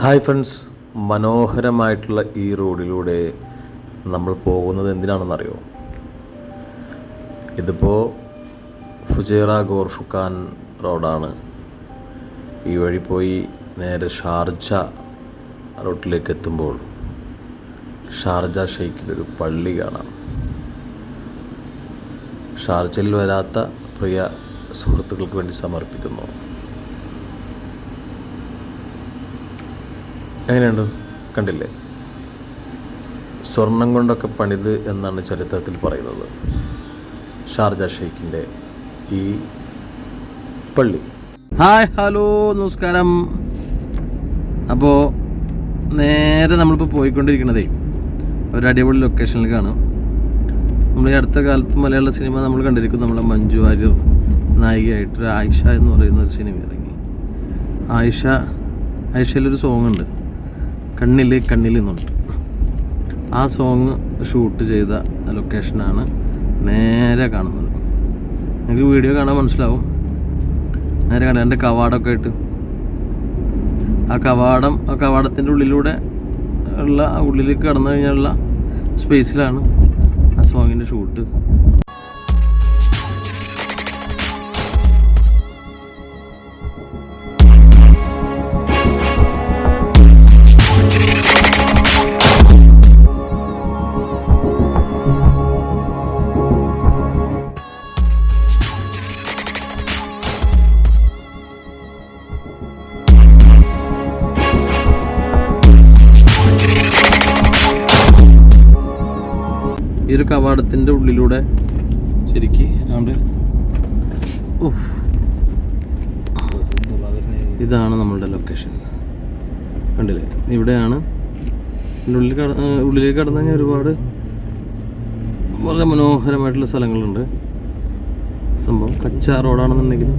Hi friends മനോഹരമായിട്ടുള്ള ഈ റോഡിലൂടെ നമ്മൾ പോകുന്നത് എന്തിനാണെന്നറിയോ? ഇതിപ്പോൾ ഫുജേറ ഗോർഫുഖാൻ റോഡാണ്. ഈ വഴി പോയി നേരെ ഷാർജ റോട്ടിലേക്ക് എത്തുമ്പോൾ ഷാർജ ഷെയ്ക്കിലൊരു പള്ളി കാണാം. ഷാർജയിൽ വരാത്ത പ്രിയ സുഹൃത്തുക്കൾക്ക് വേണ്ടി സമർപ്പിക്കുന്നു. എങ്ങനെയുണ്ട്? കണ്ടില്ലേ? സ്വർണം കൊണ്ടൊക്കെ പണിത് എന്നാണ് ചരിത്രത്തിൽ പറയുന്നത്. ഷാർജ ഷെയ്ഖിന്റെ ഈ പള്ളി. ഹായ് ഹലോ നമസ്കാരം. അപ്പോൾ നേരെ നമ്മളിപ്പോൾ പോയിക്കൊണ്ടിരിക്കണതേ ഒരു അടിപൊളി ലൊക്കേഷനിലേക്കാണ് നമ്മൾ ഈ അടുത്ത കാലത്ത് മലയാള സിനിമ നമ്മൾ കണ്ടിരിക്കും. നമ്മളെ മഞ്ജു വാര്യർ നായികയായിട്ട് ആയിഷ എന്ന് പറയുന്ന ഒരു സിനിമ ഇറങ്ങി. ആയിഷ ആയിഷയിലൊരു സോങ് ഉണ്ട്. കണ്ണിൽ കണ്ണിൽ എന്നുണ്ട് ആ സോങ് ഷൂട്ട് ചെയ്ത ലൊക്കേഷനാണ് നേരെ കാണുന്നത്. എനിക്ക് വീഡിയോ കാണാൻ മനസ്സിലാവും. നേരെ കണ്ട എന്റെ കവാടമൊക്കെ ആയിട്ട് ആ കവാടം ആ കവാടത്തിന്റെ ഉള്ളിലൂടെ ഉള്ള ഉള്ളിലേക്ക് കടന്നു കഴിഞ്ഞാലുള്ള സ്പേസിലാണ് ആ സോങ്ങിന്റെ ഷൂട്ട് ഈ ഒരു കവാടത്തിന്റെ ഉള്ളിലൂടെ ശരിക്ക് ഉഫ്. ഇതാണ് നമ്മളുടെ ലൊക്കേഷൻ കണ്ടില്ലേ? ഇവിടെയാണ് ഉള്ളിൽ കട ഉള്ളിലേക്ക് കടന്നു കഴിഞ്ഞാൽ ഒരുപാട് വളരെ മനോഹരമായിട്ടുള്ള സ്ഥലങ്ങളുണ്ട്. സംഭവം കച്ച റോഡാണെന്നുണ്ടെങ്കിൽ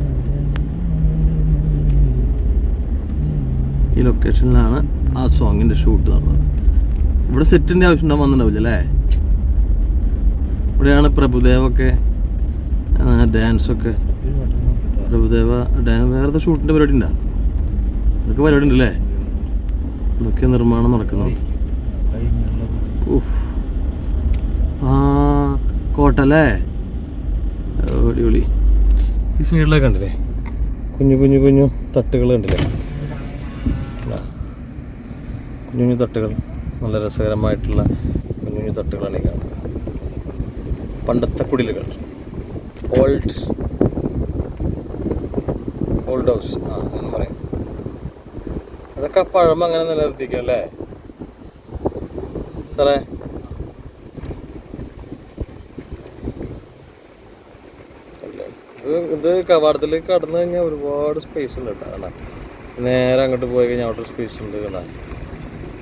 ഈ ലൊക്കേഷനിലാണ് ആ സോങ്ങിന്റെ ഷൂട്ട് നടന്നത്. ഇവിടെ സെറ്റിന്റെ ആവശ്യം ഉണ്ടാകാൻ വന്നിട്ടുണ്ടാവില്ല അല്ലേ? ഇവിടെയാണ് പ്രഭുദേവൊക്കെ ഡാൻസൊക്കെ. പ്രഭുദേവ ഡാൻസ് വേറെ ഷൂട്ടിന്റെ പരിപാടി ഉണ്ടോ ഇതൊക്കെ പരിപാടി ഉണ്ടല്ലേ ഇതൊക്കെ നിർമ്മാണം നടക്കുന്നു. ആ കോട്ടല്ലേ അടിപൊളി. ഈ സൈഡിലൊക്കെ കണ്ടില്ലേ? കുഞ്ഞു കുഞ്ഞു കുഞ്ഞു തട്ടുകൾ കണ്ടില്ലേ. കുഞ്ഞു കുഞ്ഞു തട്ടുകൾ. നല്ല രസകരമായിട്ടുള്ള കുഞ്ഞു കുഞ്ഞു തട്ടുകളാണ് ഈ പണ്ടത്തെ കുടിലുകൾ. ഓൾഡ് ഓൾഡ് ഹൗസ് ആ എന്ന് പറയും. അതൊക്കെ പഴമ അങ്ങനെ നിലനിർത്തിക്കും അല്ലേ? എത്ര? ഇത് കവാടത്തിലേക്ക് കടന്നു കഴിഞ്ഞാൽ ഒരുപാട് സ്പേസ് ഉണ്ട് കേട്ടോ. നേരെ അങ്ങോട്ട് പോയി കഴിഞ്ഞാൽ അവിടെ സ്പേസ് ഉണ്ട് കേട്ടോ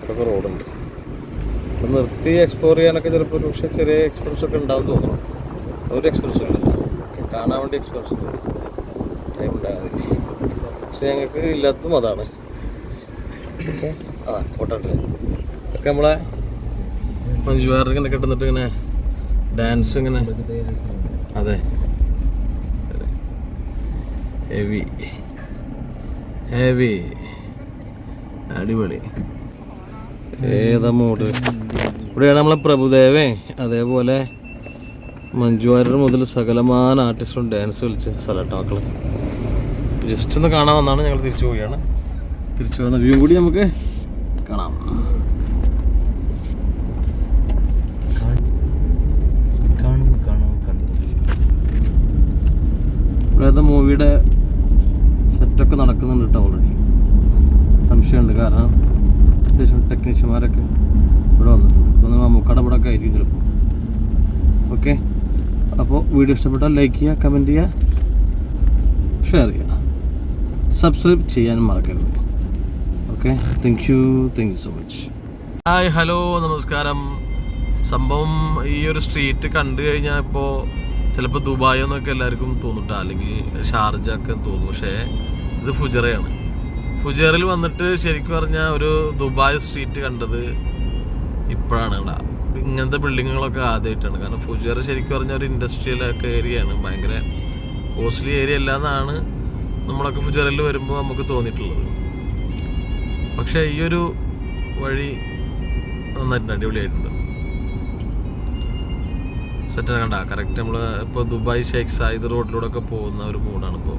അവിടെ റോഡുണ്ട് നിർത്തി എക്സ്പ്ലോർ ചെയ്യാനൊക്കെ ചിലപ്പോൾ ഒരു പക്ഷേ ചെറിയ എക്സ്പെൻസ് ഒക്കെ ഉണ്ടാവും തോന്നുന്നു. ഒരു എക്സ്പെൻസ് ഇല്ല. കാണാൻ വേണ്ടി എക്സ്പെൻസ് ടൈം ഉണ്ടായാൽ മതി പക്ഷെ ഞങ്ങൾക്ക് ഇല്ലാത്തതും അതാണ്. ഓക്കെ ആ കോട്ടട്ടെ ഒക്കെ നമ്മളെ മഞ്ജുവാർ ഇങ്ങനെ കിട്ടുന്നിട്ട് ഇങ്ങനെ ഡാൻസ് ഇങ്ങനെ അതെ. ഹെവി ഹെവി അടിപൊളി. ഏതാ മൂഡ് ഇവിടെയാണ് നമ്മളെ പ്രഭുദേവേ. അതേപോലെ മഞ്ജു മുതൽ സകലമാന ആർട്ടിസ്റ്റും ഡാൻസ് കളിച്ച സ്ഥലട്ടോ മക്കൾ. ജസ്റ്റ് ഒന്ന് കാണാൻ വന്നാണ് ഞങ്ങൾ തിരിച്ചു പോവുകയാണ്. തിരിച്ചു വന്ന വ്യൂ കൂടി നമുക്ക് കാണാം. ഇവിടുത്തെ മൂവിയുടെ സെറ്റൊക്കെ നടക്കുന്നുണ്ട് കേട്ടോ ഓൾറെഡി സംശയമുണ്ട് കാരണം അത്യാവശ്യം ടെക്നീഷ്യന്മാരൊക്കെ ഇവിടെ ഒക്കെ ആയിരിക്കും ചിലപ്പോൾ ഓക്കെ അപ്പോൾ വീഡിയോ ഇഷ്ടപ്പെട്ടാൽ ലൈക്ക് ചെയ്യുക കമന്റ് ചെയ്യുക ഷെയർ ചെയ്യുക. സബ്സ്ക്രൈബ് ചെയ്യാനും മറക്കരുത്. Okay thank you thank you so much hi hello നമസ്കാരം. സംഭവം ഈ ഒരു സ്ട്രീറ്റ് കണ്ടു കഴിഞ്ഞാൽ ഇപ്പോൾ ചിലപ്പോൾ ദുബായ് എന്നൊക്കെ എല്ലാവർക്കും തോന്നിട്ടാ. അല്ലെങ്കിൽ ഷാർജ ഒക്കെ തോന്നും. പക്ഷേ ഇത് ഫുജറയാണ്. ഫുജറിൽ വന്നിട്ട് ശരിക്കും പറഞ്ഞാൽ ഒരു ദുബായ് സ്ട്രീറ്റ് കണ്ടത് ഇപ്പോഴാണ് ഇവിടെ. ഇങ്ങനത്തെ ബിൽഡിങ്ങുകളൊക്കെ ആദ്യമായിട്ടാണ് കാരണം ഫുജർ ശരിക്കും പറഞ്ഞാൽ ഒരു ഇൻഡസ്ട്രിയൽ ഒക്കെ ഏരിയയാണ് ഭയങ്കര കോസ്റ്റ്ലി ഏരിയ അല്ല എന്നാണ് നമ്മളൊക്കെ ഫുജറിൽ വരുമ്പോൾ നമുക്ക് തോന്നിയിട്ടുള്ളത്. പക്ഷേ ഈ ഒരു വഴി നന്നായിട്ടുണ്ട് അടിപൊളിയായിട്ടുണ്ട്. സെറ്റാണ് കണ്ട കറക്റ്റ് നമ്മൾ ഇപ്പോൾ ദുബായ് ഷേഖ് സായിദ് റോഡിലൂടെ ഒക്കെ പോകുന്ന ഒരു മൂഡാണ് ഇപ്പോൾ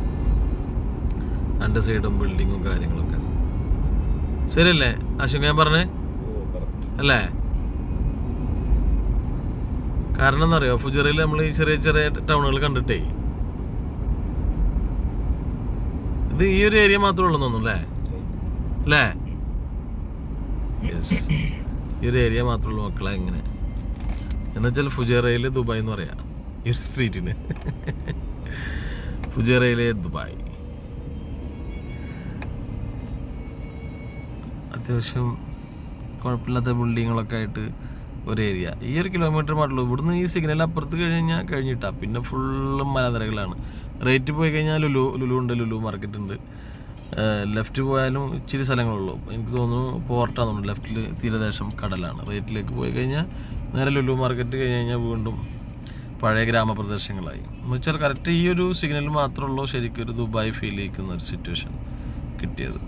രണ്ട് സൈഡും ബിൽഡിങ്ങും കാര്യങ്ങളൊക്കെ. ശരിയല്ലേ? അശോക് ഞാൻ പറഞ്ഞേ? അല്ലേ? കാരണം എന്നറിയോ ഫുജറയിൽ നമ്മൾ ഈ ചെറിയ ചെറിയ ടൗണുകൾ കണ്ടിട്ടേ. ഇത് ഈ ഒരു ഏരിയ മാത്രമേ ഉള്ളൂ തോന്നുന്നു അല്ലേ? അല്ലേ? ഈ ഒരു ഏരിയ മാത്രമേ ഉള്ളൂ മക്കളെ എങ്ങനെ എന്നുവെച്ചാൽ ഫുജേറയിൽ ദുബായ് എന്ന് പറയാം. ഈ ഒരു സ്ട്രീറ്റിന് ഫുജേറയിലെ ദുബായ്. അത്യാവശ്യം കുഴപ്പമില്ലാത്ത ബിൽഡിങ്ങുകളൊക്കെ ആയിട്ട് ഒരു ഏരിയ. ഈ ഒരു കിലോമീറ്റർ മാത്രമേ ഇവിടുന്ന് ഈ സിഗ്നൽ അപ്പുറത്ത് കഴിഞ്ഞ് കഴിഞ്ഞാൽ കഴിഞ്ഞിട്ടാ. പിന്നെ ഫുള്ള് മലനിരകളാണ്. റേറ്റ് പോയി കഴിഞ്ഞാൽ ലുലു ലുലു ഉണ്ട്. ലുലു മാർക്കറ്റ് ഉണ്ട്. ലെഫ്റ്റ് പോയാലും ഇച്ചിരി സ്ഥലങ്ങളുള്ളൂ. എനിക്ക് തോന്നുന്നു പോർട്ടാണ് ലെഫ്റ്റിൽ തീരദേശം കടലാണ്. റേറ്റിലേക്ക് പോയി കഴിഞ്ഞാൽ നേരെ ലുലു മാർക്കറ്റ് കഴിഞ്ഞ് കഴിഞ്ഞാൽ വീണ്ടും പഴയ ഗ്രാമപ്രദേശങ്ങളായി. എന്ന് വെച്ചാൽ കറക്റ്റ് ഈ ഒരു സിഗ്നൽ മാത്രമേ ഉള്ളൂ ശരിക്കും ഒരു ദുബായ് ഫീൽ ചെയ്യിക്കുന്ന ഒരു സിറ്റുവേഷൻ കിട്ടിയത്.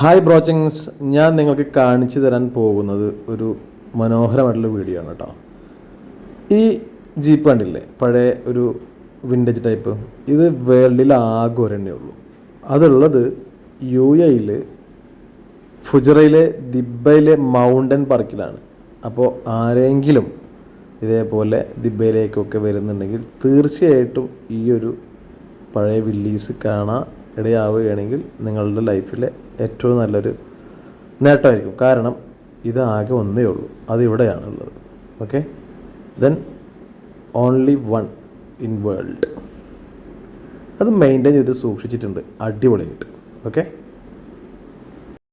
ഹായ് ബ്രോച്ചിങ്സ് ഞാൻ നിങ്ങൾക്ക് കാണിച്ചു തരാൻ പോകുന്നത് ഒരു മനോഹരമായിട്ടുള്ള വീഡിയോ ആണ് കേട്ടോ ഈ ജീപ്പ് കണ്ടില്ലേ? പഴയ ഒരു വിന്റേജ് ടൈപ്പ് ഇത് വേൾഡിൽ ആകെ ഒരെണ്ണേ ഉള്ളൂ. അതുള്ളത് യു എയിൽ ഫുജറയിലെ ദിബയിലെ മൗണ്ടൻ പാർക്കിലാണ് അപ്പോൾ ആരെങ്കിലും ഇതേപോലെ ദിബയിലേക്കൊക്കെ വരുന്നുണ്ടെങ്കിൽ തീർച്ചയായിട്ടും ഈ ഒരു പഴയ വില്ലീസ് കാണാൻ ഇടയാവുകയാണെങ്കിൽ നിങ്ങളുടെ ലൈഫിലെ ഏറ്റവും നല്ലൊരു നേട്ടമായിരിക്കും. കാരണം ഇത് ആകെ ഒന്നേ ഉള്ളൂ. അത് ഇവിടെയാണുള്ളത്. Okay then only one in world അത് മെയിന്റെയിൻ ചെയ്ത് സൂക്ഷിച്ചിട്ടുണ്ട്. അടിപൊളിയായിട്ട്. ഓക്കെ